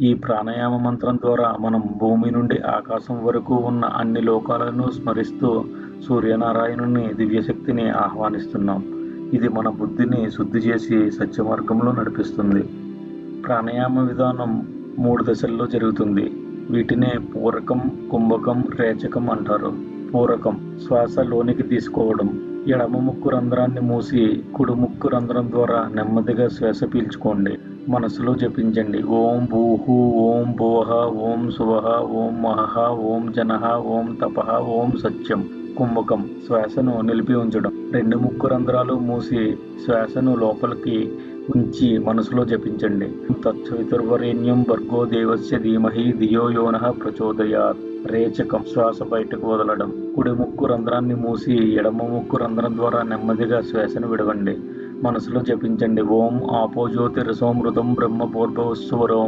ఈ ప్రాణాయామ మంత్రం ద్వారా మనం భూమి నుండి ఆకాశం వరకు ఉన్న అన్ని లోకాలను స్మరిస్తూ సూర్యనారాయణుని దివ్యశక్తిని ఆహ్వానిస్తున్నాం. ఇది మన బుద్ధిని శుద్ధి చేసి సత్య మార్గంలో నడిపిస్తుంది. ప్రాణాయామ విధానం మూడు దశల్లో జరుగుతుంది. వీటినే పూరకం కుంభకం రేచకం అంటారు. పూరకం శ్వాస లోనికి తీసుకోవడం. ఎడమ ముక్కు రంధ్రాన్ని మూసి కుడి ముక్కు రంధ్రం ద్వారా నెమ్మదిగా శ్వాస పీల్చుకోండి. మనసులో జపించండి. ఓం భూహు ఓం భోహ ఓం శువహ ఓం మహహ ఓం జనహ ఓం తపహ ఓం సత్యం. కుంభకం శ్వాసను నిలిపి ఉంచడం. రెండు ముక్కు రంధ్రాలు మూసి శ్వాసను లోపలికి ఉంచి మనసులో జపించండి. తత్సవితుర్వరేణ్యం భర్గో దేవస్య ధీమహి ధియో యోనః ప్రచోదయాత్. రేచకం శ్వాస బయటకు వదలడం. కుడి ముక్కు రంధ్రాన్ని మూసి ఎడమ ముక్కు రంధ్రం ద్వారా నెమ్మదిగా శ్వాసను విడవండి. మనసులో జపించండి. ఓం ఆపోజ్యోతిరసోమృతం బ్రహ్మ పూర్భవస్వరం